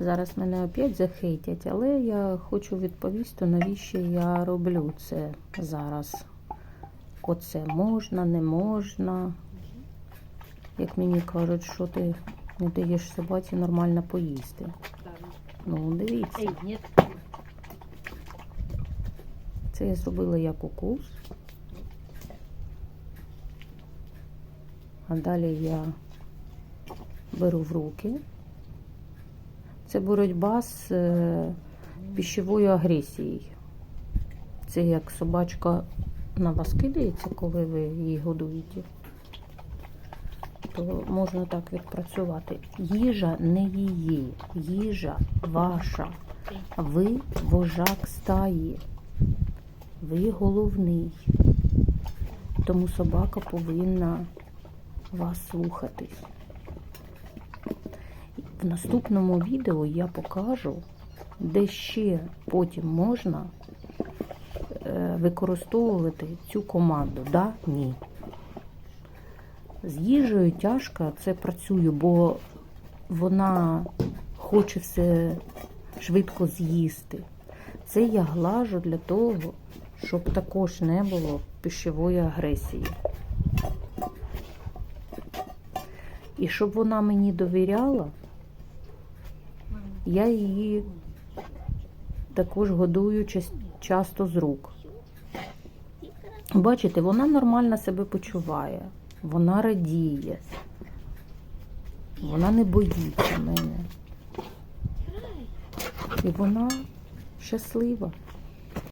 Зараз мене опять захейтять, але я хочу відповісти, навіщо я роблю це зараз. Оце можна, не можна. Як мені кажуть, що ти не даєш собаці нормально поїсти. Ну, дивіться, це я зробила як укус. А далі я беру в руки. Це боротьба з е, пищовою агресією. Це як собачка на вас кидається, коли ви її годуєте. То можна так відпрацювати. Їжа не її, їжа ваша. Ви вожак стаї. Ви головний. Тому собака повинна вас слухатись. В наступному відео я покажу, де ще потім можна е, використовувати цю команду. Да, ні. З їжею тяжко це працюю, бо вона хоче все швидко з'їсти. Це я глажу для того, щоб також не було пищової агресії. І щоб вона мені довіряла, я її також годую часто з рук. Бачите, вона нормально себе почуває, вона радіє, вона не боїться мене. І вона щаслива.